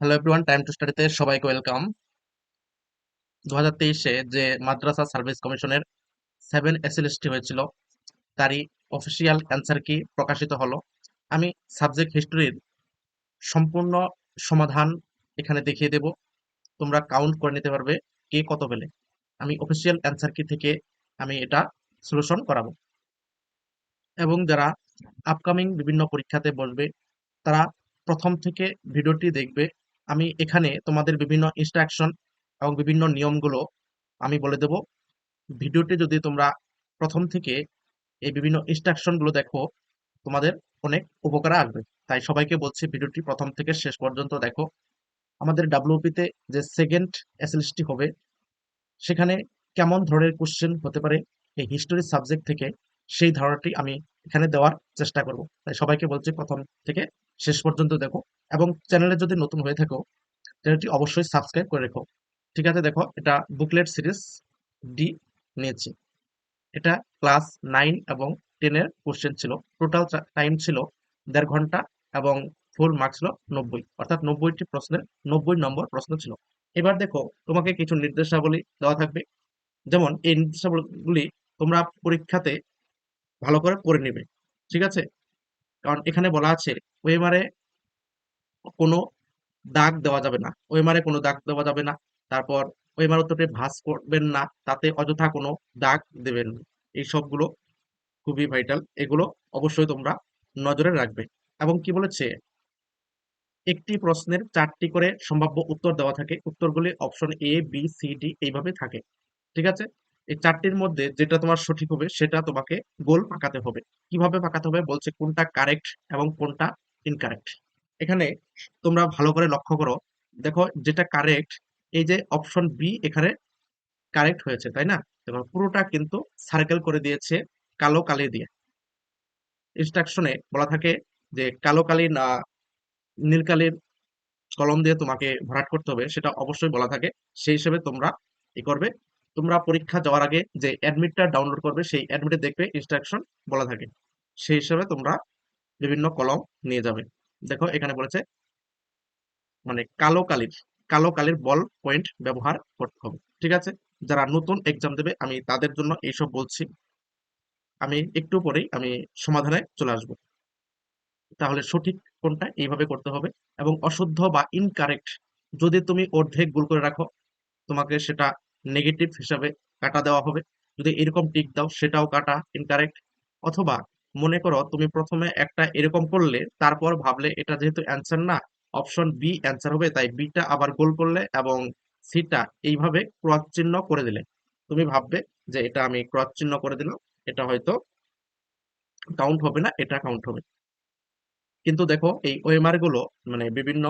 Hello everyone time to স্টাডিতে সবাইকে welcome দু হাজার তেইশে যে মাদ্রাসা সার্ভিস কমিশনের সেভেন এসএলএসটি হয়েছিল, তারই অফিসিয়াল অ্যান্সার কি প্রকাশিত হলো। আমি সাবজেক্ট হিস্টোরির সম্পূর্ণ সমাধান এখানে দেখিয়ে দেব। তোমরা কাউন্ট করে নিতে পারবে কে কত পেলে। আমি অফিসিয়াল অ্যান্সার কি থেকে আমি এটা সলিউশন করাবো। এবং যারা আপকামিং বিভিন্ন পরীক্ষাতে বসবে, তারা প্রথম থেকে ভিডিওটি দেখবে। আমি এখানে তোমাদের বিভিন্ন ইনস্ট্রাকশন এবং বিভিন্ন নিয়মগুলো আমি বলে দেব। ভিডিওটি যদি তোমরা প্রথম থেকে এই বিভিন্ন ইনস্ট্রাকশনগুলো দেখো, তোমাদের অনেক উপকারে আসবে। তাই সবাইকে বলছি ভিডিওটি প্রথম থেকে শেষ পর্যন্ত দেখো। আমাদের ডাব্লিউপিতে যে সেকেন্ড এসএলএসটি হবে, সেখানে কেমন ধরনের কোশ্চেন হতে পারে এই হিস্টোরি সাবজেক্ট থেকে, সেই ধারণাটি আমি এখানে দেওয়ার চেষ্টা করব। তাই সবাইকে বলছি প্রথম থেকে শেষ পর্যন্ত দেখো। এবং চ্যানেলে যদি নতুন হয়ে থাকো চ্যানেলটি অবশ্যই সাবস্ক্রাইব করে রেখো। ঠিক আছে, দেখো, এটা বুকলেট সিরিজ ডি নিয়েছি। এটা ক্লাস নাইন এবং টেনের কোশ্চেন ছিল। টোটাল টাইম ছিল দেড় ঘণ্টা এবং ফুল মার্কস ছিল নব্বই। অর্থাৎ নব্বইটি প্রশ্নের নব্বই নম্বর প্রশ্ন ছিল। এবার দেখো, তোমাকে কিছু নির্দেশাবলী দেওয়া থাকবে। যেমন, এই নির্দেশাবলীগুলি তোমরা পরীক্ষাতে ভালো করে পড়ে নেবে। ঠিক আছে? কারণ এখানে বলা আছে ওয়েমারে কোনো দাগ দেওয়া যাবে না। ওয়েমারে কোনো দাগ দেওয়া যাবে না। তারপর ওয়েমার উত্তরটি ভাস করবেন না, তাতে অযথা কোনো দাগ দেবেন এই সবগুলো খুবই ভাইটাল এগুলো অবশ্যই তোমরা নজরে রাখবে। এবং কি বলেছে? একটি প্রশ্নের চারটি করে সম্ভাব্য উত্তর দেওয়া থাকে। উত্তরগুলি option A B C D এইভাবে থাকে। ঠিক আছে? এই চারটির মধ্যে যেটা তোমার সঠিক হবে, সেটা তোমাকে গোল পাকাতে হবে। কীভাবে পাকাতে হবে? বলছে কোনটা কারেক্ট এবং কোনটা ইনকারেক্ট এখানে তোমরা ভালো করে লক্ষ্য করো। দেখো, যেটা কারেক্ট এই যে অপশন বি এখানে কারেক্ট হয়েছে, তাই না? দেখো পুরোটা কিন্তু সার্কেল করে দিয়েছে কালো কালি দিয়ে। ইনস্ট্রাকশনে বলা থাকে যে কালো কালি না নীল কালির কলম দিয়ে তোমাকে ভরাট করতে হবে, সেটা অবশ্যই বলা থাকে। সেই হিসেবে তোমরা ই করবে। তোমরা পরীক্ষা যাওয়ার আগে যে অ্যাডমিটটা ডাউনলোড করবে, সেই অ্যাডমিটে দেখবে ইনস্ট্রাকশন বলা থাকে। সেই হিসাবে তোমরা বিভিন্ন কলম নিয়ে যাবে। দেখো, এখানে বলেছে মানে কালো কালির কালো কালির বল পয়েন্ট ব্যবহার করতে হবে। ঠিক আছে? যারা নতুন এক্সাম দেবে, আমি তাদের জন্য এইসব বলছি। আমি একটু পরেই আমি সমাধানে চলে আসব। তাহলে সঠিক কোনটা? এইভাবে করতে হবে। এবং অশুদ্ধ বা ইনকারেক্ট যদি তুমি অর্ধেক ভুল করে রাখো, তোমাকে সেটা নেগেটিভ হিসাবে কাটা দেওয়া হবে। যদি এরকম টিক দাও, সেটাও কাটা ইনকারেক্ট অথবা মনে করো তুমি প্রথমে একটা এরকম করলে, তারপর ভাবলে এটা যেহেতু অ্যান্সার না অপশন বি অ্যান্সার হবে, তাই বিটা আবার গোল করলে এবং সিটা এইভাবে ক্রস চিহ্ন করে দিলে। তুমি ভাববে যে এটা আমি ক্রস চিহ্ন করে দিলাম, এটা হয়তো কাউন্ট হবে না, এটা কাউন্ট হবে। কিন্তু দেখো এই ওএমআরগুলো মানে বিভিন্ন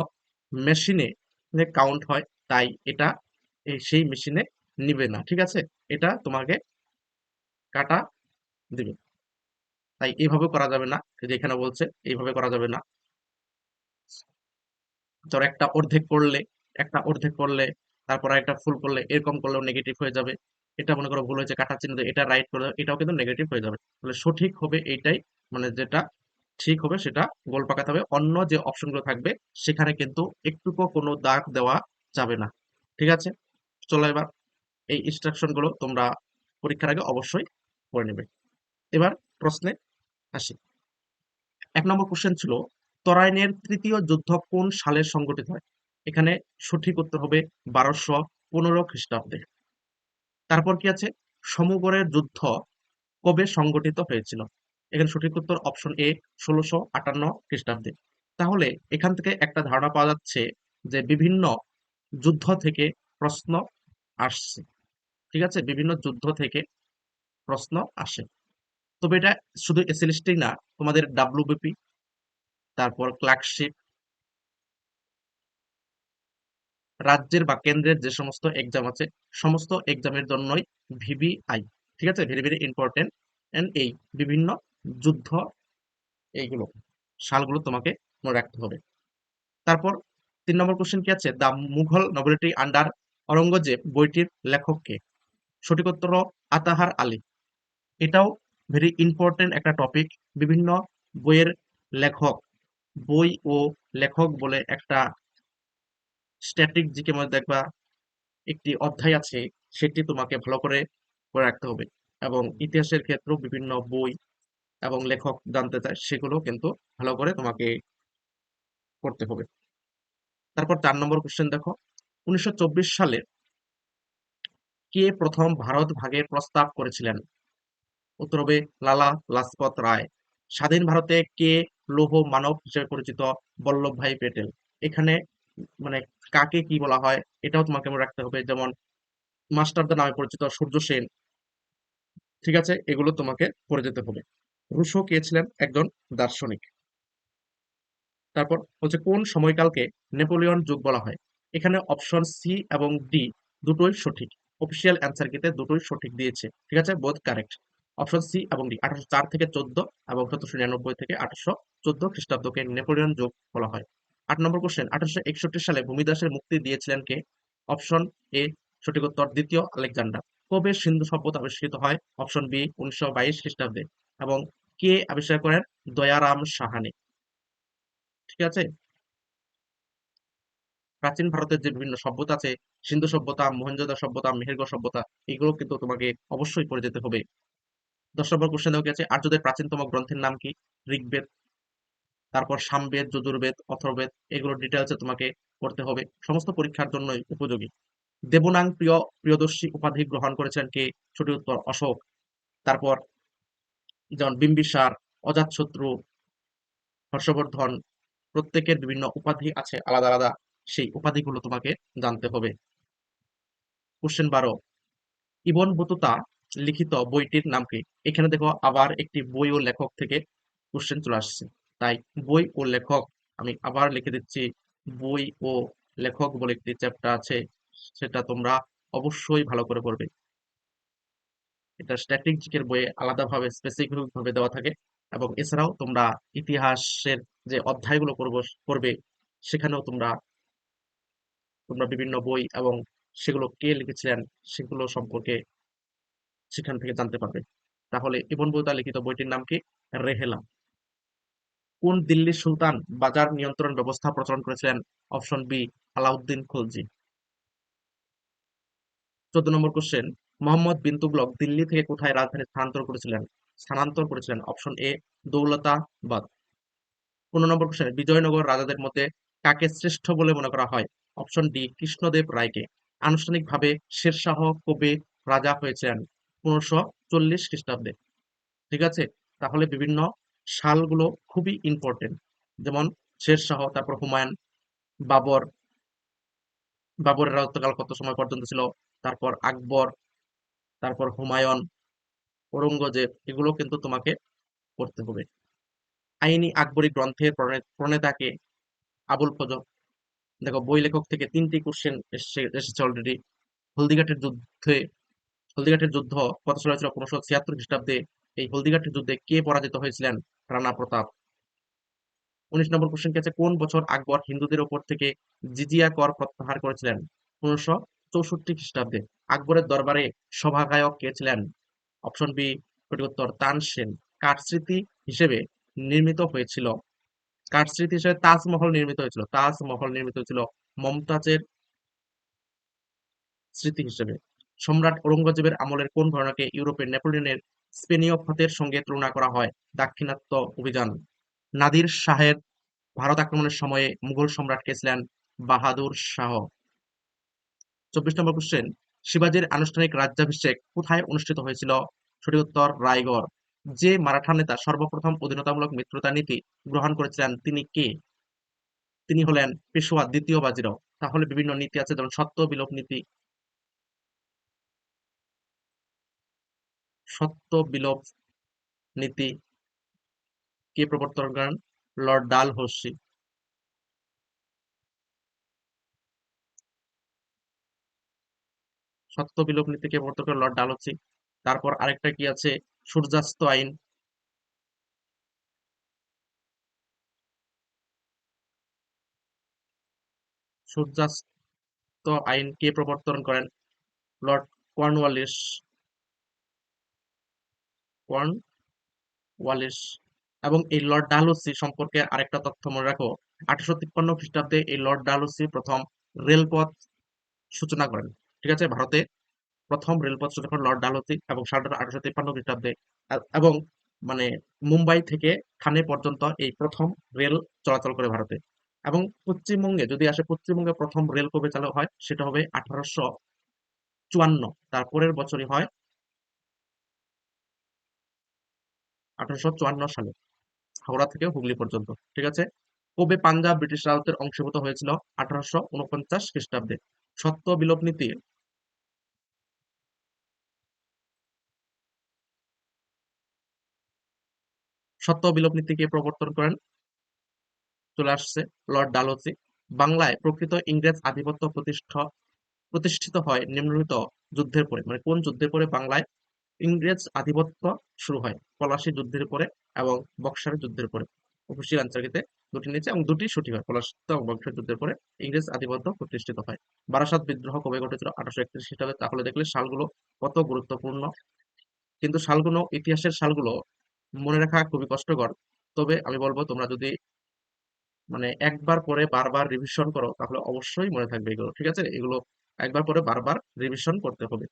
মেশিনে কাউন্ট হয়, তাই এটা সেই মেশিনে নিবে না, ঠিক আছে? এটা তোমাকে কাটা দিবে। তাই এইভাবে করা যাবে না যে এখানে বলছে, এইভাবে করা যাবে না। ধর একটা অর্ধেক করলে, একটা অর্ধেক করলে, তারপর একটা ফুল করলে, এরকম করলেও নেগেটিভ হয়ে যাবে। এটা মনে করো ভুল হয়েছে, কাটা চিহ্ন এটা রাইট করে এটাও কিন্তু নেগেটিভ হয়ে যাবে। তাহলে সঠিক হবে এইটাই মানে যেটা ঠিক হবে সেটা গোল পাকাতে হবে। অন্য যে অপশনগুলো থাকবে, সেখানে কিন্তু একটুকু কোনো দাগ দেওয়া যাবে না, ঠিক আছে? চলো এবার এই ইনস্ট্রাকশনগুলো তোমরা পরীক্ষার আগে অবশ্যই করে নেবে। এবার প্রশ্নে আসি। এক নম্বর কোশ্চেন ছিল, তরাইনের তৃতীয় যুদ্ধ কোন সালে সংগঠিত হয়? এখানে সঠিক উত্তর হবে বারোশো পনেরো খ্রিস্টাব্দে। তারপর কি আছে? সমগড়ের যুদ্ধ কবে সংগঠিত হয়েছিল? এখানে সঠিক উত্তর অপশন এ ষোলোশো আটান্ন খ্রিস্টাব্দে। তাহলে এখান থেকে একটা ধারণা পাওয়া যাচ্ছে যে বিভিন্ন যুদ্ধ থেকে প্রশ্ন আসছে। ঠিক আছে? বিভিন্ন যুদ্ধ থেকে প্রশ্ন আসে। তবে এটা শুধু এসএলএসটি না, তোমাদের ডাব্লিউবিপি তারপর ক্লার্কশিপ রাজ্যের বা কেন্দ্রের যে সমস্ত এক্সাম আছে, সমস্ত এক্সামের জন্যই ভিবিআই ঠিক আছে? ভেরি ভেরি ইম্পর্টেন্ট এন্ড এই বিভিন্ন যুদ্ধ এইগুলো, সালগুলো তোমাকে মনে রাখতে হবে। তারপর তিন নম্বর কোশ্চেন কি আছে? The Mughal nobility under Aurangzeb বইটির লেখককে সঠিক উত্তর আতাহার আলী। এটাও ভেরি ইম্পর্টেন্ট একটা টপিক বিভিন্ন বইয়ের লেখক, বই ও লেখক বলে একটা স্ট্যাটিক জিকে মধ্যে দেখবা একটি অধ্যায় আছে, সেটি তোমাকে ভালো করে করে রাখতে হবে এবং ইতিহাসের ক্ষেত্রেও বিভিন্ন বই এবং লেখক জানতে চায়, সেগুলো কিন্তু ভালো করে তোমাকে করতে হবে। তারপর চার নম্বর কোশ্চেন দেখো। উনিশশো চব্বিশ সালে কে প্রথম ভারত ভাগের প্রস্তাব করেছিলেন? উত্তর হবে লালা লাজপত রায়। স্বাধীন ভারতে কে লৌহ মানব হিসেবে পরিচিত বল্লভ ভাই পেটেল? এখানে মানে কাকে কি বলা হয়, এটাও তোমাকে মনে রাখতে হবে। যেমন মাস্টারদা নামে পরিচিত সূর্য সেন। ঠিক আছে, এগুলো তোমাকে পড়ে যেতে হবে। রুশো কে ছিলেন? একজন দার্শনিক। তারপর হচ্ছে কোন সময়কালকে নেপোলিয়ন যুগ বলা হয়? এখানে অপশন সি এবং ডি দুটোই সঠিক। অফিসিয়াল অ্যান্সার কিতে দুটোই সঠিক দিয়েছে। ঠিক আছে? বোধ কারেক্ট অপশন সি এবং ডি আঠারোশো চার থেকে চোদ্দ এবং সতেরোশো নিরানব্বই থেকে আঠারোশো চোদ্দ খ্রিস্টাব্দকে নেপোলিয়ন যুগ বলা হয়। আট নম্বর কোশ্চেন আঠারোশো একষট্টি সালে ভূমিদাসের মুক্তি দিয়েছিলেন কে? অপশন এ সঠিক উত্তর, দ্বিতীয়, আলেকজান্ডার। কবে সিন্ধু সভ্যতা আবিষ্কৃত হয়? অপশন বি উনিশশো বাইশ খ্রিস্টাব্দে। এবং কে আবিষ্কার করেন? দয়ারাম সাহানি। ঠিক আছে? প্রাচীন ভারতের যে বিভিন্ন সভ্যতা আছে, সিন্ধু সভ্যতা মহেঞ্জোদা সভ্যতা, মেহেরগড় সভ্যতা এগুলো কিন্তু তোমাকে অবশ্যই পড়ে যেতে হবে। দশ নম্বর কোশ্চেন দেওয়া গেছে আর্যদের প্রাচীনতম গ্রন্থের নাম কি? ঋগ্বেদ, তারপর সামবেদ, যজুর্বেদ, অথর্বেদ এগুলো ডিটেলসে তোমাকে করতে হবে। সমস্ত পরীক্ষার জন্যই উপযোগী। দেবনাং প্রিয়, প্রিয়দর্শী উপাধি গ্রহণ করেছেন কে? সঠিক উত্তর অশোক। তারপর যেমন বিম্বিসার, অজাতশত্রু, হর্ষবর্ধন, প্রত্যেকের বিভিন্ন উপাধি আছে আলাদা আলাদা। সেই উপাধিগুলো তোমাকে জানতে হবে। কোশ্চেন বারো। ইবন বতুতা লিখিত বইটির নাম কি? এখানে দেখো আবার একটি বই ও লেখক থেকে কোশ্চেন চলে আসছে। তাই বই ও লেখক, আমি আবার লিখে দিচ্ছি, বই ও লেখক বলে একটি চ্যাপ্টার আছে, সেটা তোমরা অবশ্যই ভালো করে পড়বে। এটা স্ট্যাটিস্টিকের বইয়ে আলাদাভাবে স্পেসিফিক ভাবে দেওয়া থাকে এবং এছাড়াও তোমরা ইতিহাসের যে অধ্যায়গুলো করবে সেখানেও তোমরা তোমরা বিভিন্ন বই এবং সেগুলো কে লিখেছিলেন সেগুলো সম্পর্কে সেখান থেকে জানতে পারবে। তাহলে ইবন বৌতা লিখিত বইটির নাম কি? রেহেলা কোন দিল্লির সুলতান বাজার নিয়ন্ত্রণ ব্যবস্থা প্রচলন করেছিলেন? Option B, Alauddin Khalji. চোদ্দ নম্বর কোশ্চেন মোহাম্মদ বিন তুগলক দিল্লি থেকে কোথায় রাজধানী স্থানান্তর করেছিলেন? স্থানান্তর করেছিলেন অপশন এ, দৌলতাবাদ। পনেরো নম্বর কোশ্চেন বিজয়নগর রাজাদের মধ্যে কাকে শ্রেষ্ঠ বলে মনে করা হয়? অপশন ডি, কৃষ্ণদেব রায়কে। আনুষ্ঠানিকভাবে শেরশাহ কবে রাজা হয়েছিলেন পনেরোশো চল্লিশ খ্রিস্টাব্দে। ঠিক আছে? তাহলে বিভিন্ন সালগুলো খুবই ইম্পর্টেন্ট যেমন শেরশাহ, তারপর হুমায়ুন, বাবর। বাবরের রাজত্বকাল কত সময় পর্যন্ত ছিল? তারপর আকবর, তারপর হুমায়ুন, ঔরঙ্গজেব, এগুলো কিন্তু তোমাকে করতে হবে। আইনি আকবরী গ্রন্থের প্রণেতাকে আবুল ফজল দেখো বই লেখক থেকে তিনটি কোশ্চেন এসছে অলরেডি হলদিঘাটের যুদ্ধে, হলদিঘাটের যুদ্ধ কত সালে ছিল পনেরোশো ছিয়াত্তর খ্রিস্টাব্দে। এই হলদিঘাটের যুদ্ধে কে পরাজিত হয়েছিলেন? রানা প্রতাপ। উনিশ নম্বর কোশ্চেন আছে? কোন বছর আকবর হিন্দুদের ওপর থেকে জিজিয়া কর প্রত্যাহার করেছিলেন? পনেরোশো চৌষট্টি খ্রিস্টাব্দে। আকবরের দরবারে সভাগায়ক কে ছিলেন? অপশন বি সঠিক উত্তর, তানসেন। কাঠস্মৃতি হিসেবে নির্মিত হয়েছিল? কাঠস্মৃতি হিসেবে তাজমহল নির্মিত হয়েছিল? তাজমহল নির্মিত হয়েছিল মমতাজের স্মৃতি হিসেবে। সম্রাট ঔরঙ্গজেবের আমলের কোন ঘটনাকে ইউরোপের নেপোলিয়নের স্পেনীয় ফতের সঙ্গে তুলনা করা হয়? দাক্ষিণাত্য অভিযান। নাদির শাহের ভারত আক্রমণের সময়ে মুঘল সম্রাট কে ছিলেন বাহাদুর শাহ। চব্বিশ নম্বর কোশ্চেন শিবাজীর আনুষ্ঠানিক রাজ্যাভিষেক কোথায় অনুষ্ঠিত হয়েছিল? সঠিক উত্তর, রায়গড়। যে মারাঠা নেতা সর্বপ্রথম অধীনতামূলক মিত্রতা নীতি গ্রহণ করেছিলেন, তিনি কে? তিনি হলেন পেশোয়া দ্বিতীয় বাজিরাও। তাহলে বিভিন্ন নীতি আছে, যেমন সত্য বিলোপ নীতি। সত্য বিলোপ নীতি কে প্রবর্তন করেন? লর্ড ডাল হর্ষি সত্য বিলোপ নীতি কে প্রবর্তন করেন লর্ড ডালহৌসি তারপর আরেকটা কি আছে? সূর্যাস্ত আইন। সূর্যাস্ত আইন কে প্রবর্তন করেন? Lord Cornwallis. কর্নওয়ালিস। এবং এই লর্ড ডালহৌসি সম্পর্কে আরেকটা তথ্য মনে রাখো। আঠারোশো তিপ্পান্ন খ্রিস্টাব্দে এই লর্ড ডালহৌসি প্রথম রেলপথ সূচনা করেন। ঠিক আছে? ভারতে প্রথম রেলপথ করেন লর্ড ডালহৌসি এবং সালটা আঠারোশো তিপ্পান্ন খ্রিস্টাব্দে। এবং মানে মুম্বাই থেকে থানে পর্যন্ত এই প্রথম রেল চলাচল করে ভারতে। এবং পশ্চিমবঙ্গে, যদি আসে পশ্চিমবঙ্গে প্রথম রেল কবে চালু হয়, সেটা হবে আঠারোশো চুয়ান্ন। তারপরের বছরই হয় আঠারোশো চুয়ান্ন সালে, হাওড়া থেকে হুগলি পর্যন্ত। ঠিক আছে? কবে পাঞ্জাব ব্রিটিশ রাজত্বের অংশীভূত হয়েছিল? আঠারোশো উনপঞ্চাশ খ্রিস্টাব্দে। সত্য বিলোপ নীতি সত্য বিলোপ নীতিকে প্রবর্তন করেন। চলে আসছে লর্ড ডালহৌসি বাংলায় প্রকৃত ইংরেজ আধিপত্য প্রতিষ্ঠা, প্রতিষ্ঠিত হয় নিম্নলিখিত যুদ্ধের পরে। মানে কোন যুদ্ধের পরে বাংলায় ইংরেজ আধিপত্য শুরু হয়? পলাশী যুদ্ধের পরে এবং বক্সার যুদ্ধের পরে। অফিসিয়াল আনসারকিতে দুটি নিচে এবং দুটি সঠিক হয়। পলাশী এবং বক্সার যুদ্ধের পরে ইংরেজ আধিপত্য প্রতিষ্ঠিত হয়। বারাসাত বিদ্রোহ কবে ঘটেছিল? আঠারোশো একত্রিশ খ্রিস্টাব্দে? তাহলে দেখলে সালগুলো কত গুরুত্বপূর্ণ। কিন্তু সালগুলো, ইতিহাসের সালগুলো মনে রাখা খুবই কষ্টকর। তবে আমি বলব, তোমরা যদি মানে একবার পরে বারবার রিভিশন করো, তাহলে অবশ্যই মনে থাকবে এগুলো, ঠিক আছে? এগুলো একবার পরে বারবার রিভিশন করতে হবে।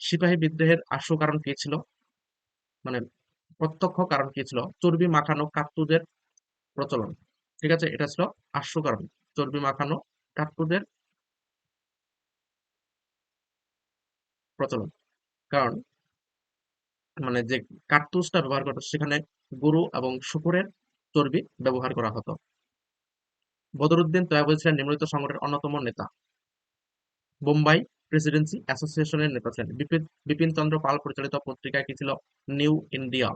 সিপাহী বিদ্রোহের আশু কারণ কি ছিল? মানে প্রত্যক্ষ কারণ কি ছিল? চর্বি মাখানো কাকতুদের প্রচলন, ঠিক আছে? এটা ছিল আশু কারণ। চর্বি মাখানো কাকতুদের প্রচলন। কারণ মানে যে কার্তুজটা ব্যবহার করতো, সেখানে গরু এবং শুকুরের চর্বি ব্যবহার করা হতো। বদরুদ্দিন তয়াবুদ্দিন ছিলেন নিম্নলিখিত সংগঠনের অন্যতম নেতা। বোম্বাই প্রেসিডেন্সি অ্যাসোসিয়েশনের নেতা ছিলেন। বিপিন চন্দ্র পাল পরিচালিত পত্রিকা কি ছিল? New India.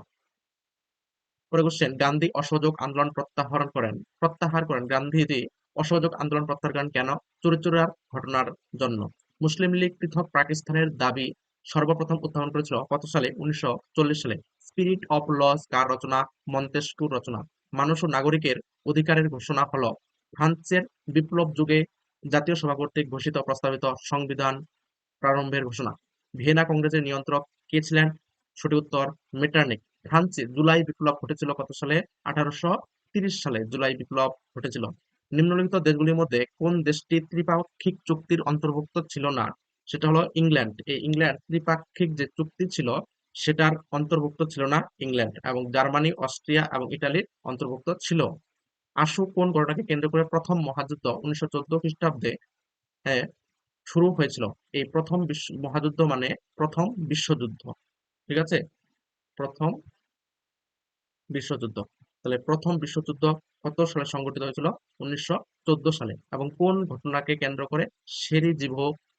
পরে কোশ্চেন গান্ধী অসহযোগ আন্দোলন প্রত্যাহার করেন। প্রত্যাহার করেন। গান্ধীজি অসহযোগ আন্দোলন প্রত্যাহার করেন কেন? চরিত্রার ঘটনার জন্য। মুসলিম লীগ পৃথক পাকিস্তানের দাবি সর্বপ্রথম উত্থাপন করেছিল কত সালে? উনিশশো চল্লিশ সালে। স্পিরিট অফ লস কার রচনা? মন্তেস্কুর রচনা। মানুষ ও নাগরিকের অধিকারের ঘোষণা হলো ফ্রান্সের বিপ্লব যুগে জাতীয় সভা কর্তৃক ঘোষিত প্রস্তাবিত সংবিধান প্রারম্ভের ঘোষণা। ভিয়েনা কংগ্রেসের নিয়ন্ত্রক কে ছিলেন? সঠিক উত্তর মেটার্নিক। ফ্রান্সে জুলাই বিপ্লব ঘটেছিল কত সালে? আঠারোশো সালে জুলাই বিপ্লব ঘটেছিল। নিম্নলিখিত দেশগুলির মধ্যে কোন দেশটি ত্রিপাক্ষিক চুক্তির অন্তর্ভুক্ত ছিল না? সেটা হলো ইংল্যান্ড। এই ইংল্যান্ড ত্রিপাক্ষিক যে চুক্তি ছিল, সেটার অন্তর্ভুক্ত ছিল না ইংল্যান্ড এবং জার্মানি, অস্ট্রিয়া এবং ইটালির অন্তর্ভুক্ত ছিল। আশু কোন ঘটনাকে কেন্দ্র করে প্রথম মহাযুদ্ধ উনিশশো চোদ্দ খ্রিস্টাব্দে শুরু হয়েছিল। এই প্রথম বিশ্ব মহাযুদ্ধ মানে প্রথম বিশ্বযুদ্ধ। ঠিক আছে? প্রথম বিশ্বযুদ্ধ। তাহলে প্রথম বিশ্বযুদ্ধ কত সালে সংঘটিত হয়েছিল? উনিশশো চোদ্দ সালে। এবং কোন ঘটনাকে কেন্দ্র করে শেরি জীব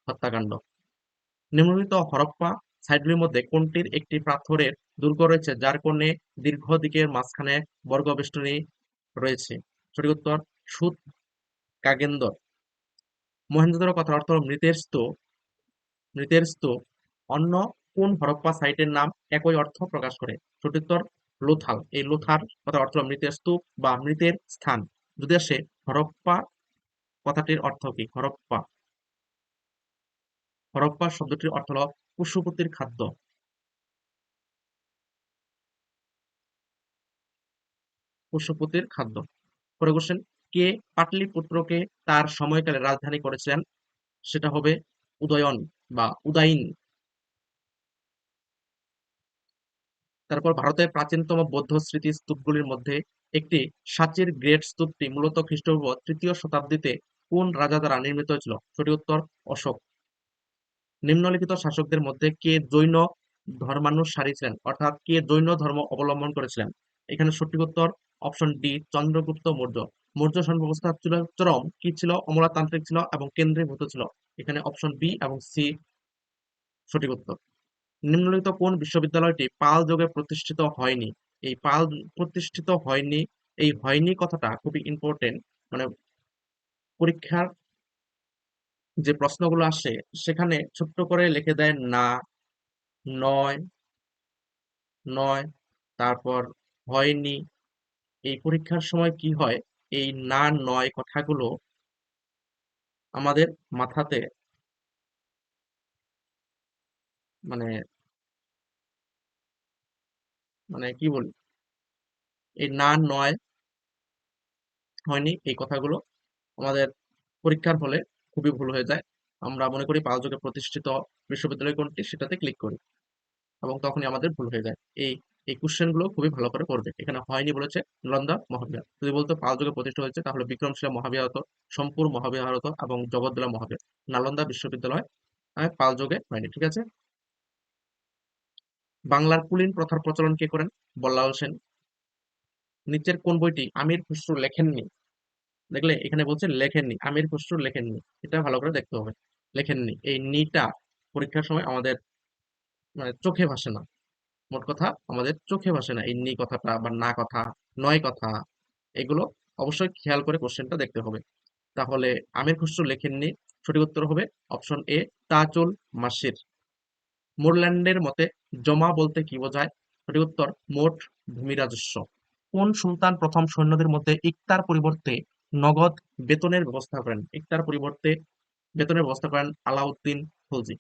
হত্যাকাণ্ড। নিম্নলিখিত হরপ্পা সাইটগুলির মধ্যে কোনটির একটি পাথরের দুর্গ রয়েছে, যার কোণে দীর্ঘ দিকের মাঝখানে বর্গবেষ্টনী রয়েছে? সঠিক উত্তর সুত কাগেন্দর। মহেন্দ্র কথার অর্থ মৃতের স্তূপ। মৃতের স্তূপ। অন্য কোন হরপ্পা সাইটের নাম একই অর্থ প্রকাশ করে? সঠিক উত্তর, লোথাল। এই লোথার কথা অর্থ মৃতের স্তূপ বা মৃতের স্থান। যদি আসে, হরপ্পা কথাটির অর্থ কি? হরপ্পা। হরপ্পা শব্দটির অর্থ হলো পশুপতির খাদ্য। পশুপতির খাদ্য। পরে কোশ্চেন কে পাটলিপুত্রকে তার সময়কালে রাজধানী করেছিলেন? সেটা হবে উদয়ন বা উদাইন তারপর ভারতের প্রাচীনতম বৌদ্ধ স্মৃতি স্তূপগুলির মধ্যে একটি সাঁচির গ্রেট স্তূপটি মূলত খ্রিস্টপূর্ব তৃতীয় শতাব্দীতে কোন রাজা দ্বারা নির্মিত হয়েছিল? সঠিক উত্তর, অশোক। নিম্নলিখিত শাসকদের মধ্যে কে জৈন ধর্মানুসারী ছিলেন? অর্থাৎ কে জৈন ধর্ম অবলম্বন করেছিলেন? এখানে সঠিক উত্তর অপশন ডি, চন্দ্রগুপ্ত মৌর্য। মৌর্য ব্যবস্থা চরম কি ছিল? অমলাতান্ত্রিক ছিল এবং কেন্দ্রীভূত ছিল। এখানে অপশন বি এবং সি সঠিক উত্তর। নিম্নলিখিত কোন বিশ্ববিদ্যালয়টি পাল যুগে প্রতিষ্ঠিত হয়নি? এই পাল প্রতিষ্ঠিত হয়নি, এই হয়নি কথাটা খুবই ইম্পর্টেন্ট মানে পরীক্ষার যে প্রশ্নগুলো আসে, সেখানে ছোট্ট করে লিখে দেয় না, নয় নয়, তারপর হয়নি, এই পরীক্ষার সময় কি হয়, এই না, নয় কথাগুলো আমাদের মাথাতে মানে মানে কি বলি, এই না, নয় হয়নি, এই কথাগুলো আমাদের পরীক্ষার হলে খুবই ভুল হয়ে যায়। আমরা মনে করি পাল যুগে প্রতিষ্ঠিত বিশ্ববিদ্যালয় কোনটি সেটাতে ক্লিক করি এবং তখনই আমাদের ভুল হয়ে যায়। এই এই কোশ্চেনগুলো খুবই ভালো করে করবে এখানে হয়নি বলেছে নলন্দা মহাবিহার। যদি বলতো পাল যুগে প্রতিষ্ঠা হয়েছে তাহলে বিক্রমশিলা মহাবিহার হতো সোমপুর মহাবিহার হতো এবং জগদ্দলা মহাবিহার। নালন্দা বিশ্ববিদ্যালয় আহ, পাল যুগে হয়নি ঠিক আছে? বাংলার কুলীন প্রথার প্রচলন কে করেন? বল্লাল সেন। নিচের কোন বইটি আমির খসরু লেখেননি? দেখলে এখানে বলছে লেখেননি, আমির খসরু লেখেননি, এটা ভালো করে দেখতে হবে। লেখেননি, এই নিটা পরীক্ষার সময় আমাদের মানে চোখে ভাসে না। মোট কথা আমাদের চোখে ভাসে না, এই নি কথাটা বা না কথা, নয় কথা, এগুলো অবশ্যই খেয়াল করে কোশ্চেনটা দেখতে হবে। তাহলে আমির খসরু লেখেননি, সঠিক উত্তর হবে অপশন এ, তাজুল মাসির। মোরল্যান্ডের মতে জমা বলতে কি বোঝায়? সঠিক উত্তর, মোট ভূমি রাজস্ব। কোন সুলতান প্রথম সৈন্যদের মধ্যে ইকতার পরিবর্তে নগদ বেতনের ব্যবস্থা করেন। ইকতার পরিবর্তে বেতনের ব্যবস্থা করেন আলাউদ্দিন খলজি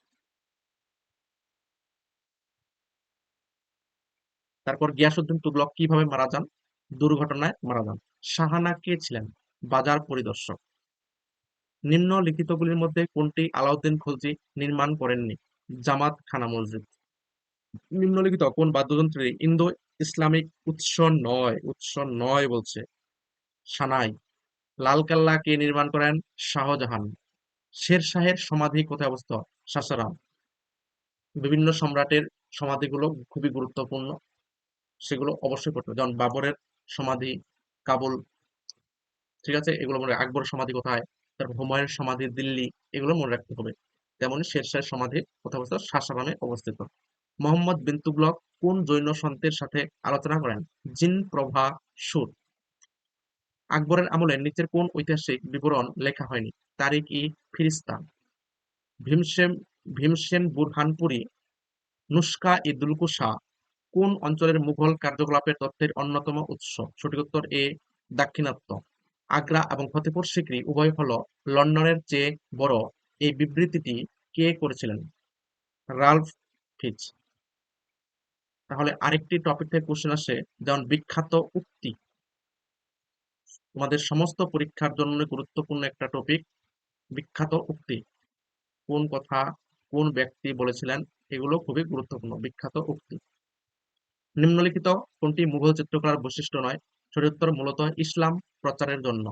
তারপর গিয়াসুদ্দিন তুগলক কীভাবে মারা যান? দুর্ঘটনায় মারা যান। শাহানা কে ছিলেন? বাজার পরিদর্শক। নিম্নলিখিতগুলির মধ্যে কোনটি আলাউদ্দিন খলজি নির্মাণ করেননি? জামাত খানা মসজিদ। নিম্নলিখিত কোন বাদ্যযন্ত্রের ইন্দো ইসলামিক উৎস নয়? উৎস নয় বলছে। সানাই। লালকেল্লা কে নির্মাণ করেন শাহজাহান। শের শাহের সমাধি কোথায় অবস্থিত? সাসারাম। বিভিন্ন সম্রাটের সমাধিগুলো খুবই গুরুত্বপূর্ণ। সেগুলো অবশ্যই করতে যেমন বাবরের সমাধি, কাবুল, ঠিক আছে? এগুলো মনে আকবরের সমাধি কোথায়? তারপর হুমায়ুনের সমাধি, দিল্লি, এগুলো মনে রাখতে হবে। তেমনি শেরশাহের সমাধি কোথায় অবস্থিত? সাসারামে অবস্থিত। মোহাম্মদ বিন কোন জৈন সন্তের সাথে আলোচনা করেন? জিন প্রভা সুর। আকবরের আমলে নিচের কোন ঐতিহাসিক বিবরণ লেখা হয়নি? তারিক ই ফিরিস্তান ভীমসেন ভীমসেন বুরহানপুরি, নুস্কা ই দুলকুশা কোন অঞ্চলের মুঘল কার্যকলাপের তথ্যের অন্যতম উৎস? সঠিক উত্তর এ, দাক্ষিণাত্য। আগ্রা এবং ফতেপুর সিক্রি উভয় হল লন্ডনের চেয়ে বড়। এই বিবৃতিটি কে করেছিলেন? রালফ ফিচ। তাহলে আরেকটি টপিক থেকে কোশ্চেন আসে, যেমন বিখ্যাত উক্তি। তোমাদের সমস্ত পরীক্ষার জন্য গুরুত্বপূর্ণ একটা টপিক বিখ্যাত উক্তি। কোন কথা, কোন ব্যক্তি বলেছিলেন, এগুলো খুবই গুরুত্বপূর্ণ, বিখ্যাত উক্তি। নিম্নলিখিত কোনটি মুঘল চিত্রকলার বৈশিষ্ট্য নয় সঠিক মূলত ইসলাম প্রচারের জন্য।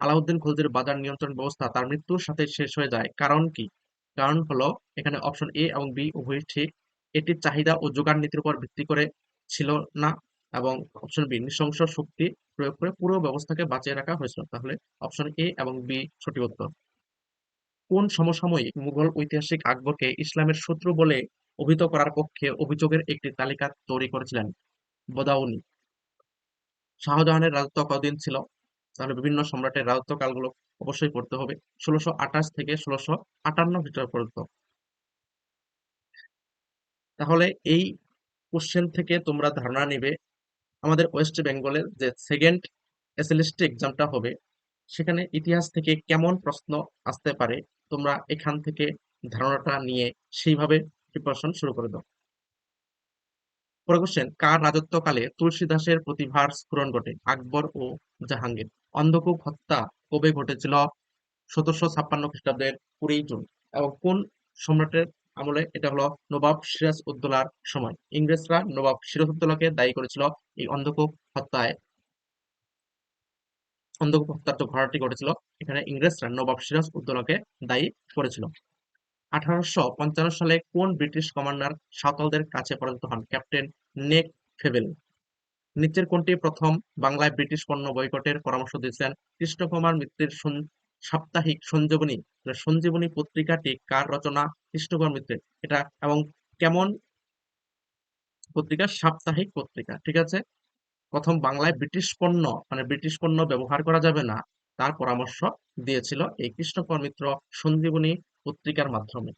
আলাউদ্দিন খলজির বাজার নিয়ন্ত্রণ ব্যবস্থা তার মৃত্যুর সাথে শেষ হয়ে যায়। কারণ কি? কারণ হলো, এখানে অপশন এ এবং বি উভয়ই ঠিক। এটি চাহিদা ও যোগান নীতির উপর ভিত্তি করে ছিল না। এবং অপশন বি নৃশংস শক্তি প্রয়োগ করে পুরো ব্যবস্থাকে বাঁচিয়ে রাখা হয়েছিল। তাহলে অপশন এ এবং বি সঠিক উত্তর। কোন সমসাময়িক মুঘল ঐতিহাসিক আকবরকে ইসলামের শত্রু বলে অভিহিত করার পক্ষে অভিযোগের একটি তালিকা তৈরি করেছিলেন বদাউনি। শাহজাহানের রাজত্ব কদিন ছিল? তাহলে বিভিন্ন সম্রাটের রাজত্ব কালগুলো অবশ্যই পড়তে হবে। ষোলোশো আঠাশ থেকে ষোলোশো আটান্ন খ্রিস্টাব্দ পর্যন্ত। তাহলে এই কোশ্চেন থেকে তোমরা ধারণা নেবে আমাদের ওয়েস্ট বেঙ্গলের যে সেকেন্ড এসএলএসটি এক্সামটা হবে, সেখানে ইতিহাস থেকে কেমন প্রশ্ন আসতে পারে, তোমরা এখান থেকে ধারণাটা নিয়ে সেইভাবে প্রিপারেশন শুরু করে দাও। পরে কোশ্চেন কার রাজত্বকালে তুলসীদাসের প্রতিভার স্ফুরণ ঘটে? আকবর ও জাহাঙ্গীর। অন্ধকূপ হত্যা কবে ঘটেছিল? সতেরোশো ছাপ্পান্ন খ্রিস্টাব্দের কুড়ি জুন। এবং কোন সম্রাটের আমলে এটা হলো নবাব সিরাজ উদ্দৌলার সময়। ইংরেজরা নবাব সিরাজ উদ্দৌলাকে দায়ী করেছিল এই অন্ধকূপ হত্যায়। অন্ধকূপ হত্যার যে ঘটনাটি ঘটেছিল, এখানে ইংরেজরা নবাব সিরাজ উদ্দৌলাকে দায়ী করেছিল। আঠারোশো পঞ্চান্ন সালে কোন ব্রিটিশ কমান্ডার সাঁওতালদের কাছে পরাজিত হন? ক্যাপ্টেন নেক ফেভেল নিচের কোনটি প্রথম বাংলায় ব্রিটিশ পণ্য বয়কটের পরামর্শ দিয়েছিলেন কৃষ্ণকুমার মিত্রের সাপ্তাহিক সঞ্জীবনী মানে সঞ্জীবনী পত্রিকাটি কার রচনা? কৃষ্ণকুমার মিত্রের এটা এবং কেমন পত্রিকা? সাপ্তাহিক পত্রিকা, ঠিক আছে? প্রথম বাংলায় ব্রিটিশ পণ্য মানে ব্রিটিশ পণ্য ব্যবহার করা যাবে না। তার পরামর্শ দিয়েছিল এই কৃষ্ণকুমার মিত্র সঞ্জীবনী পত্রিকার মাধ্যমে।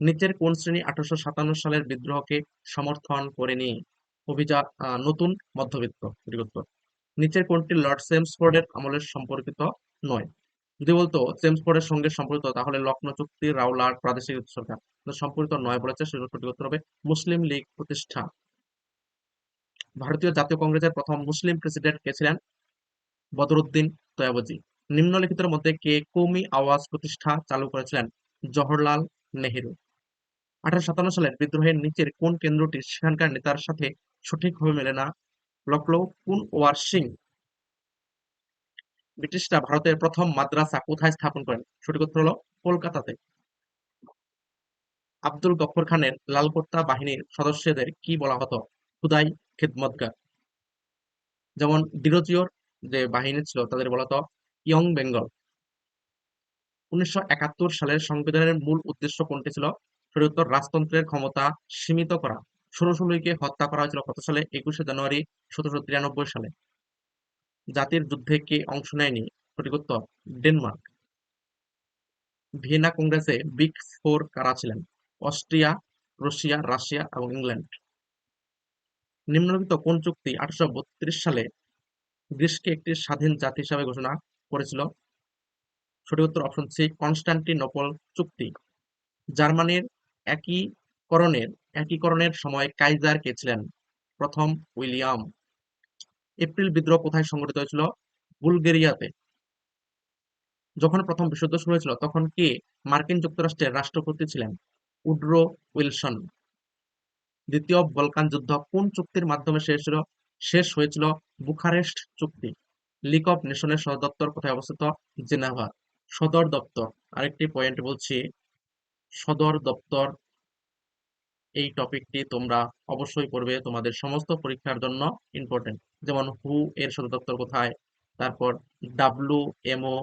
নিচের কোন শ্রেণি আঠারোশো সাতান্ন সালের বিদ্রোহকে সমর্থন করেনি? অভিজাত নতুন মধ্যবিত্ত নিচের কোনটি লর্ড চেমসফোর্ডের আমলের সম্পর্কিত নয়? যদি বলতো চেমসফোর্ডের সঙ্গে সম্পর্কিত, তাহলে লখনৌ চুক্তি রাওলার প্রাদেশিক সরকার সম্পর্কিত নয় বলেছে সেটা সঠিক উত্তর হবে মুসলিম লীগ প্রতিষ্ঠা। ভারতীয় জাতীয় কংগ্রেসের প্রথম মুসলিম প্রেসিডেন্ট কে ছিলেন? বদরুদ্দিন তয়াবজি। নিম্নলিখিতের মধ্যে কে কৌমি আওয়াজ প্রতিষ্ঠা চালু করেছিলেন? জওহরলাল নেহেরু। আঠারোশো সাতান্ন সালের বিদ্রোহের নিচের কোন কেন্দ্রটি সেখানকার নেতার সাথে সঠিকভাবে মেলে না? লখনৌ কুন ওয়ার সিং। ব্রিটিশরা ভারতের প্রথম মাদ্রাসা কোথায় স্থাপন করেন? সঠিক উত্তর হলো কলকাতাতে। আব্দুল গফর খানের লালকোট্টা বাহিনীর সদস্যদের কি বলা হতো? খুদাই খিদমতগার। যেমন ডিরোজিওর যে বাহিনী ছিল, তাদের বলা হতো ইয়ং বেঙ্গল। উনিশশো একাত্তর সালের সংবিধানের মূল উদ্দেশ্য কোনটি ছিল? সঠিক উত্তর, রাজতন্ত্রের ক্ষমতা সীমিত করা। ষোলষোলোইকে হত্যা করা হয়েছিল কত সালে? একুশে জানুয়ারি সতেরোশো তিরানব্বই সালে। জাতির যুদ্ধে কে অংশ নেয়নি সঠিক উত্তর ডেনমার্ক। ভিয়েনা কংগ্রেসে বিগ ফোর কারা ছিলেন? অস্ট্রিয়া, রাশিয়া রাশিয়া এবং ইংল্যান্ড। নিম্নলিখিত কোন চুক্তি আঠারোশো সালে গ্রিসকে একটি স্বাধীন জাতি হিসাবে ঘোষণা করেছিল? সঠিক উত্তর অপশন সি, কনস্টান্টিনোপল চুক্তি। জার্মানির একীকরণের একীকরণের সময় কাইজার কে ছিলেন? প্রথম উইলিয়াম। এপ্রিল বিদ্রোহ কোথায় সংঘটিত হয়েছিল? বুলগেরিয়াতে। যখন প্রথম বিশ্বযুদ্ধ শুরু হয়েছিল, তখন কে মার্কিন যুক্তরাষ্ট্রের রাষ্ট্রপতি ছিলেন? Woodrow Wilson. দ্বিতীয় বলকান যুদ্ধ কোন চুক্তির মাধ্যমে শেষ হয়েছিল? শেষ হয়েছিল বুখারেস্ট চুক্তি। লিগ অফ নেশনের সদর দপ্তর কোথায় অবস্থিত? জেনেভা। সদর দপ্তর। আরেকটি পয়েন্ট বলছি। সদর দপ্তর এই টপিকটি তোমরা অবশ্যই পড়বে তোমাদের সমস্ত পরীক্ষার জন্য ইম্পর্টেন্ট যেমন হু এর সদর দপ্তর কোথায়, তারপর ডাব্লু এমও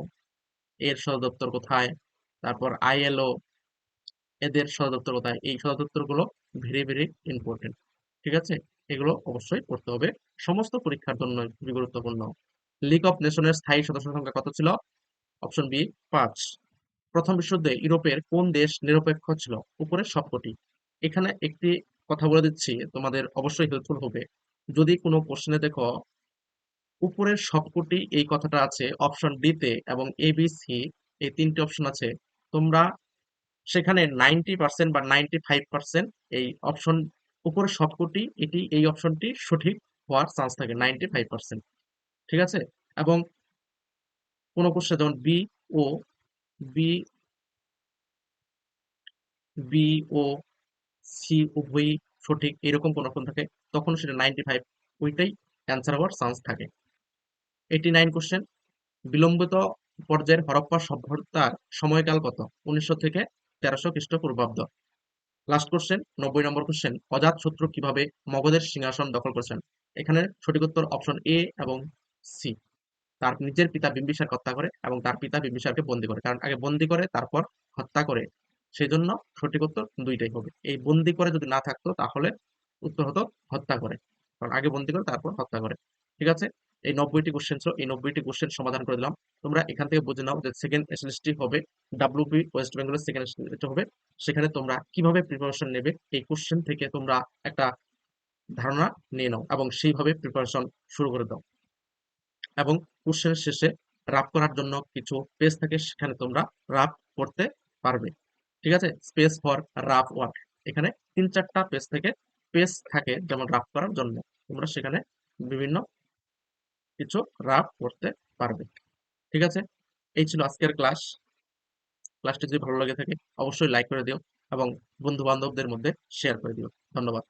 এর সদর দপ্তর কোথায়, তারপর আইএলও এদের সদর দপ্তর কোথায়, এই সদর দপ্তরগুলো ভেরি ভেরি ইম্পর্টেন্ট ঠিক আছে? এগুলো অবশ্যই পড়তে হবে। সমস্ত পরীক্ষার জন্য খুবই গুরুত্বপূর্ণ। লিগ অফ নেশনের স্থায়ী সদস্য সংখ্যা কত ছিল? অপশন বি পাঁচ। প্রথম বিশ্বযুদ্ধে ইউরোপের কোন দেশ নিরপেক্ষ ছিল? উপরে সবকটি। এখানে একটি কথা বলে দিচ্ছি, তোমাদের অবশ্যই হেল্পফুল হবে। যদি কোনো কোশ্চেনে দেখো, উপরের সবকটি এই কথাটা আছে অপশন ডি তে এবং এ বি সি এই তিনটি অপশন আছে, তোমরা সেখানে নাইনটি পার্সেন্ট বা নাইনটি ফাইভ পার্সেন্ট এই অপশন উপরে সবকটি, এটি, এই অপশনটি সঠিক হওয়ার চান্স থাকে নাইনটি ফাইভ পার্সেন্ট ঠিক আছে? এবং কোন কোশ্চেন যেমন বি ও বি বি ও সি উভয়ই সঠিক এরকম কোন কোন থাকে তখন সেটা নাইনটি ফাইভ ওইটাই অ্যান্সার হওয়ার চান্স থাকে। এইটি নাইন কোশ্চেন বিলম্বিত পর্যায়ের হরপ্পা সভ্যতার সময়কাল কত? উনিশশো থেকে তেরোশো খ্রিস্টপূর্বাব্দ। লাস্ট কোশ্চেন নব্বই নম্বর কোশ্চেন অজাত শত্রু কীভাবে মগধের সিংহাসন দখল করেছেন? এখানে সঠিক উত্তর অপশন এ এবং সি তার নিজের পিতা বিম্বিসার হত্যা করে এবং তার পিতা বিম্বিসারকে বন্দি করে। কারণ আগে বন্দি করে, তারপর হত্যা করে। সেই জন্য সঠিক উত্তর দুইটাই হবে। এই বন্দি করে যদি না থাকতো, তাহলে উত্তর হতো হত্যা করে। কারণ আগে বন্দি করে, তারপর হত্যা করে। ঠিক আছে? এই নব্বইটি কোশ্চেন ছিল এই নব্বইটি কোশ্চেন সমাধান করে দিলাম। তোমরা এখান থেকে বুঝে নাও যে সেকেন্ড এসএলএসটি হবে ডাব্লিউপি ওয়েস্ট বেঙ্গলের সেকেন্ড এসএলএসটি হবে। সেখানে তোমরা কীভাবে প্রিপারেশন নেবে, এই কোশ্চেন থেকে তোমরা একটা ধারণা নিয়ে নাও এবং সেইভাবে প্রিপারেশন শুরু করে দাও। এবং কোশ্চেনের শেষে রাপ করার জন্য কিছু পেজ থাকে, সেখানে তোমরা রাপ করতে পারবে। ঠিক আছে? স্পেস ফর রাফ ওয়ার্ক এখানে তিন চারটা পেজ থেকে পেজ থাকে যেমন রাফ করার জন্য। তোমরা সেখানে বিভিন্ন কিছু রাফ করতে পারবে। ঠিক আছে? এই ছিল আজকের ক্লাস ক্লাসটি যদি ভালো লাগে থাকে, অবশ্যই লাইক করে দিও এবং বন্ধু বান্ধবদের মধ্যে শেয়ার করে দিও। ধন্যবাদ।